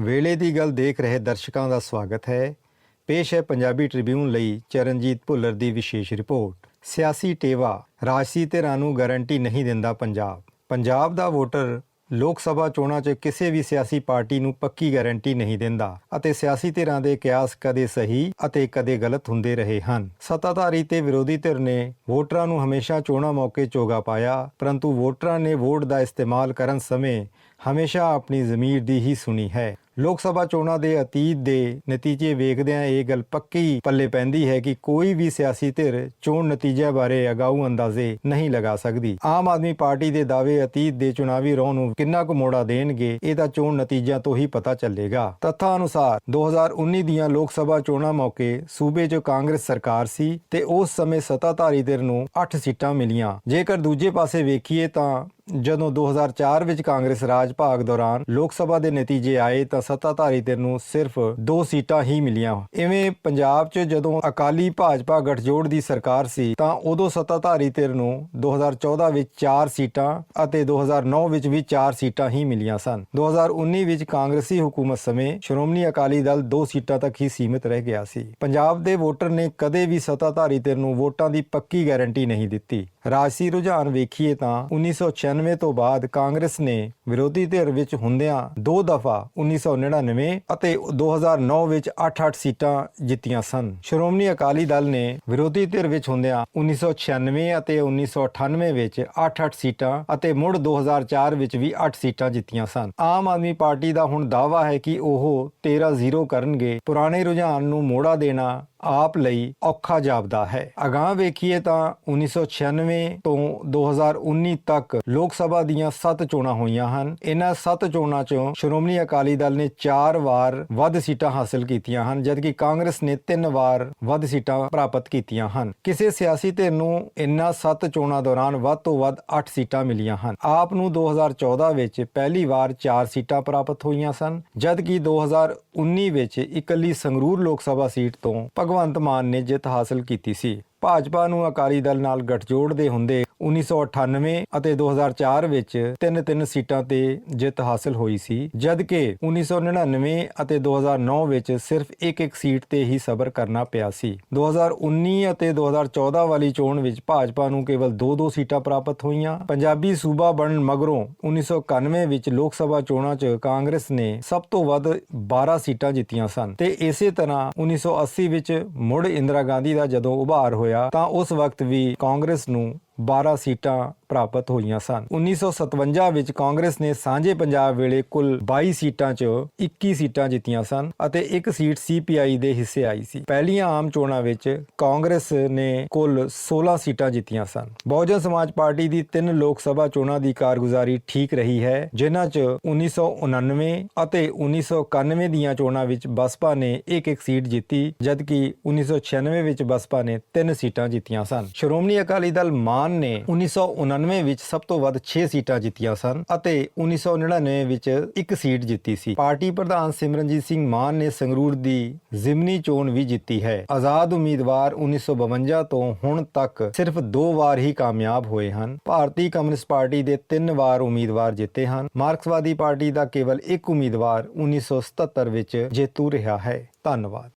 ਵੇਲੇ ਦੀ ਗੱਲ ਦੇਖ ਰਹੇ ਦਰਸ਼ਕਾਂ ਦਾ ਸਵਾਗਤ ਹੈ। ਪੇਸ਼ ਹੈ ਪੰਜਾਬੀ ਟ੍ਰਿਬਿਊਨ ਲਈ ਚਰਨਜੀਤ ਭੁੱਲਰ ਦੀ ਵਿਸ਼ੇਸ਼ ਰਿਪੋਰਟ। ਸਿਆਸੀ ਟੇਵਾ, ਰਾਜਸੀ ਧਿਰਾਂ ਨੂੰ ਗਾਰੰਟੀ ਨਹੀਂ ਦਿੰਦਾ ਪੰਜਾਬ। ਪੰਜਾਬ ਦਾ ਵੋਟਰ ਲੋਕ ਸਭਾ ਚੋਣਾਂ 'ਚ ਕਿਸੇ ਵੀ ਸਿਆਸੀ ਪਾਰਟੀ ਨੂੰ ਪੱਕੀ ਗਾਰੰਟੀ ਨਹੀਂ ਦਿੰਦਾ ਅਤੇ ਸਿਆਸੀ ਧਿਰਾਂ ਦੇ ਕਿਆਸ ਕਦੇ ਸਹੀ ਅਤੇ ਕਦੇ ਗਲਤ ਹੁੰਦੇ ਰਹੇ ਹਨ। ਸੱਤਾਧਾਰੀ ਤੇ ਵਿਰੋਧੀ ਧਿਰ ਨੇ ਵੋਟਰਾਂ ਨੂੰ ਹਮੇਸ਼ਾ ਚੋਣਾਂ ਮੌਕੇ ਚੋਗਾ ਪਾਇਆ, ਪਰੰਤੂ ਵੋਟਰਾਂ ਨੇ ਵੋਟ ਦਾ ਇਸਤੇਮਾਲ ਕਰਨ ਸਮੇਂ ਹਮੇਸ਼ਾ ਆਪਣੀ ਜ਼ਮੀਰ ਦੀ ਹੀ ਸੁਣੀ ਹੈ। ਲੋਕ ਸਭਾ ਚੋਣਾਂ ਦੇ ਅਤੀਤ ਦੇ ਨਤੀਜੇ ਵੇਖਦਿਆਂ ਇਹ ਗੱਲ ਪੱਕੀ ਪੱਲੇ ਪੈਂਦੀ ਹੈ ਕਿ ਕੋਈ ਵੀ ਸਿਆਸੀ ਧਿਰ ਚੋਣ ਨਤੀਜਿਆਂ ਬਾਰੇ ਅਗਾਊ ਅੰਦਾਜ਼ੇ ਨਹੀਂ ਲਗਾ ਸਕਦੀ। ਆਮ ਆਦਮੀ ਪਾਰਟੀ ਦੇ ਦਾਅਵੇ ਅਤੀਤ ਦੇ ਚੁਣਾਵੀ ਰੋਹ ਨੂੰ ਕਿੰਨਾ ਕੁ ਮੋੜਾ ਦੇਣਗੇ, ਇਹ ਤਾਂ ਚੋਣ ਨਤੀਜਿਆਂ ਤੋਂ ਹੀ ਪਤਾ ਚੱਲੇਗਾ। ਤੱਥਾਂ ਅਨੁਸਾਰ 2019 ਦੀਆਂ ਲੋਕ ਸਭਾ ਚੋਣਾਂ ਮੌਕੇ ਸੂਬੇ 'ਚ ਕਾਂਗਰਸ ਸਰਕਾਰ ਸੀ ਤੇ ਉਸ ਸਮੇਂ ਸੱਤਾਧਾਰੀ ਧਿਰ ਨੂੰ 8 ਸੀਟਾਂ ਮਿਲੀਆਂ। ਜੇਕਰ ਦੂਜੇ ਪਾਸੇ ਵੇਖੀਏ ਤਾਂ ਜਦੋਂ 2004 ਵਿੱਚ ਕਾਂਗਰਸ ਰਾਜ ਭਾਗ ਦੌਰਾਨ ਲੋਕ ਸਭਾ ਦੇ ਨਤੀਜੇ ਆਏ ਤਾਂ ਸੱਤਾਧਾਰੀ ਧਿਰ ਨੂੰ ਸਿਰਫ 2 ਸੀਟਾਂ ਹੀ ਮਿਲੀਆਂ। ਇਵੇਂ ਪੰਜਾਬ 'ਚ ਜਦੋਂ ਅਕਾਲੀ ਭਾਜਪਾ ਗਠਜੋੜ ਦੀ ਸਰਕਾਰ ਸੀ ਤਾਂ ਉਦੋਂ ਸੱਤਾਧਾਰੀ ਧਿਰ ਨੂੰ 2014 ਵਿੱਚ 4 ਸੀਟਾਂ ਅਤੇ 2009 ਵਿੱਚ ਵੀ 4 ਸੀਟਾਂ ਹੀ ਮਿਲੀਆਂ ਸਨ। 2019 ਵਿੱਚ ਕਾਂਗਰਸੀ ਹਕੂਮਤ ਸਮੇਂ ਸ਼੍ਰੋਮਣੀ ਅਕਾਲੀ ਦਲ 2 ਸੀਟਾਂ ਤੱਕ ਹੀ ਸੀਮਿਤ ਰਹਿ ਗਿਆ ਸੀ। ਪੰਜਾਬ ਦੇ ਵੋਟਰ ਨੇ ਕਦੇ ਵੀ ਸੱਤਾਧਾਰੀ ਧਿਰ ਨੂੰ ਵੋਟਾਂ ਦੀ ਪੱਕੀ ਗਾਰੰਟੀ ਨਹੀਂ ਦਿੱਤੀ। ਰਾਜਸੀ ਰੁਝਾਨ ਵੇਖੀਏ ਤਾਂ 1996 ਤੋਂ ਬਾਅਦ ਕਾਂਗਰਸ ਨੇ ਵਿਰੋਧੀ ਧਿਰ ਵਿੱਚ ਹੁੰਦਿਆਂ ਦੋ ਦਫਾ 1999 ਅਤੇ 2009 ਵਿੱਚ 8-8 ਸੀਟਾਂ ਜਿੱਤੀਆਂ ਸਨ। ਸ਼੍ਰੋਮਣੀ ਅਕਾਲੀ ਦਲ ਨੇ ਵਿਰੋਧੀ ਧਿਰ ਵਿੱਚ ਹੁੰਦਿਆਂ 1996 ਅਤੇ 1998 ਵਿੱਚ 8-8 ਸੀਟਾਂ ਅਤੇ ਮੁੜ 2004 ਵਿੱਚ ਵੀ 8 ਸੀਟਾਂ ਜਿੱਤੀਆਂ ਸਨ। ਆਮ ਆਦਮੀ ਪਾਰਟੀ ਦਾ ਹੁਣ ਦਾਅਵਾ ਹੈ ਕਿ ਉਹ 13-0 ਕਰਨਗੇ। ਪੁਰਾਣੇ ਰੁਝਾਨ ਨੂੰ ਮੋੜਾ ਦੇਣਾ ਆਪ ਲਈ ਔਖਾ ਜਾਪਦਾ ਹੈ। ਅਗਾਹ ਵੇਖੀਏ ਤਾਂ 1996 ਤੋਂ 2019 ਤੱਕ ਲੋਕ ਸਭਾ ਦੀਆਂ 7 ਚੋਣਾਂ ਹੋਈਆਂ ਹਨ। ਇਹਨਾਂ 7 ਚੋਣਾਂ 'ਚੋਂ ਸ਼੍ਰੋਮਣੀ ਅਕਾਲੀ ਦਲ ਨੇ 4 ਵਾਰ ਵੱਧ ਸੀਟਾਂ ਹਾਸਲ ਕੀਤੀਆਂ ਹਨ, ਜਦਕਿ ਕਾਂਗਰਸ ਨੇ 3 ਵਾਰ ਵੱਧ ਸੀਟਾਂ ਪ੍ਰਾਪਤ ਕੀਤੀਆਂ ਹਨ। ਕਿਸੇ ਸਿਆਸੀ ਧਿਰ ਨੂੰ ਇਹਨਾਂ 7 ਚੋਣਾਂ ਦੌਰਾਨ ਵੱਧ ਤੋਂ ਵੱਧ 8 ਸੀਟਾਂ ਮਿਲੀਆਂ ਹਨ। ਆਪ ਨੂੰ 2014 ਵਿੱਚ ਪਹਿਲੀ ਵਾਰ 4 ਸੀਟਾਂ ਪ੍ਰਾਪਤ ਹੋਈਆਂ ਸਨ, ਜਦਕਿ 2019 ਵਿੱਚ ਇਕੱਲੀ ਸੰਗਰੂਰ ਲੋਕ ਸਭਾ ਸੀਟ ਤੋਂ ਭਗਵੰਤ ਮਾਨ ਨੇ ਜਿੱਤ ਹਾਸਲ ਕੀਤੀ ਸੀ। ਭਾਜਪਾ ਨੂੰ ਅਕਾਲੀ ਦਲ ਨਾਲ ਗੱਠਜੋੜ ਦੇ ਹੁੰਦੇ 1998 ਅਤੇ 2004 ਵਿੱਚ ਤਿੰਨ ਤਿੰਨ ਸੀਟਾਂ ਤੇ ਜਿੱਤ ਹਾਸਲ ਹੋਈ ਸੀ, ਜਦਕਿ 1999 ਅਤੇ 2009 ਵਿੱਚ ਸਿਰਫ ਇੱਕ ਇੱਕ ਸੀਟ ਤੇ ਹੀ ਸਬਰ ਕਰਨਾ ਪਿਆ ਸੀ। 2019 ਅਤੇ 2014 ਵਾਲੀ ਚੋਣ ਵਿੱਚ ਭਾਜਪਾ ਨੂੰ ਕੇਵਲ ਦੋ ਦੋ ਸੀਟਾਂ ਪ੍ਰਾਪਤ ਹੋਈਆਂ। ਪੰਜਾਬੀ ਸੂਬਾ ਬਣਨ ਮਗਰੋਂ 1991 ਵਿੱਚ ਲੋਕ ਸਭਾ ਚੋਣਾਂ 'ਚ ਕਾਂਗਰਸ ਨੇ ਸਭ ਤੋਂ ਵੱਧ 12 ਸੀਟਾਂ ਜਿੱਤੀਆਂ ਸਨ। ਤੇ ਇਸੇ ਤਰ੍ਹਾਂ 1980 ਵਿੱਚ ਮੁੜ ਇੰਦਰਾ ਗਾਂਧੀ ਦਾ ਜਦੋਂ ਉਭਾਰ ਹੋਇਆ, ਤਾਂ ਉਸ ਵਕਤ ਵੀ ਕਾਂਗਰਸ ਨੂੰ 12 ਸੀਟਾਂ ਪ੍ਰਾਪਤ ਹੋਈਆਂ ਸਨ। 1957 ਵਿੱਚ ਕਾਂਗਰਸ ਨੇ ਸਾਂਝੇ ਪੰਜਾਬ ਵੇਲੇ ਕੁੱਲ 22 ਸੀਟਾਂ 'ਚ 21 ਸੀਟਾਂ ਜਿੱਤੀਆਂ ਸਨ ਅਤੇ ਇੱਕ ਸੀਟ ਸੀਪੀਆਈ ਦੇ ਹਿੱਸੇ ਆਈ ਸੀ। ਪਹਿਲੀਆਂ ਆਮ ਚੋਣਾਂ ਵਿੱਚ ਕਾਂਗਰਸ ਨੇ ਕੁੱਲ 16 ਸੀਟਾਂ ਜਿੱਤੀਆਂ ਸਨ। ਬਹੁਜਨ ਸਮਾਜ ਪਾਰਟੀ ਦੀ ਤਿੰਨ ਲੋਕ ਸਭਾ ਚੋਣਾਂ ਦੀ ਕਾਰਗੁਜ਼ਾਰੀ ਠੀਕ ਰਹੀ ਹੈ, ਜਿਨ੍ਹਾਂ 'ਚ 1999 ਅਤੇ 1991 ਦੀਆਂ ਚੋਣਾਂ ਵਿੱਚ ਬਸਪਾ ਨੇ ਇੱਕ ਇੱਕ ਸੀਟ ਜਿੱਤੀ, ਜਦਕਿ 1996 ਵਿੱਚ ਬਸਪਾ ਨੇ ਤਿੰਨ ਸੀਟਾਂ ਜਿੱਤੀਆਂ ਸਨ। ਸ਼੍ਰੋਮਣੀ ਅਕਾਲੀ ਦਲ ਮਾਨ ਨੇ 1999 ਵਿੱਚ ਸਭ ਤੋਂ ਵੱਧ 6 ਸੀਟਾਂ ਜਿੱਤੀਆਂ ਸਨ ਅਤੇ 1999 ਵਿੱਚ ਇੱਕ ਸੀਟ ਜਿੱਤੀ ਸੀ। ਪਾਰਟੀ ਪ੍ਰਧਾਨ ਸਿਮਰਨਜੀਤ ਸਿੰਘ ਮਾਨ ਨੇ ਸੰਗਰੂਰ ਦੀ ਜ਼ਿਮਨੀ ਚੋਣ ਵੀ ਜਿੱਤੀ ਹੈ। ਆਜ਼ਾਦ ਉਮੀਦਵਾਰ 1952 ਤੋਂ ਹੁਣ ਤੱਕ ਸਿਰਫ ਦੋ ਵਾਰ ਹੀ ਕਾਮਯਾਬ ਹੋਏ ਹਨ। ਭਾਰਤੀ ਕਮਿਊਨਿਸਟ ਪਾਰਟੀ ਦੇ ਤਿੰਨ ਵਾਰ ਉਮੀਦਵਾਰ ਜਿੱਤੇ ਹਨ। ਮਾਰਕਸਵਾਦੀ ਪਾਰਟੀ ਦਾ ਕੇਵਲ ਇੱਕ ਉਮੀਦਵਾਰ 1977 ਵਿੱਚ ਜੇਤੂ ਰਿਹਾ ਹੈ। ਧੰਨਵਾਦ।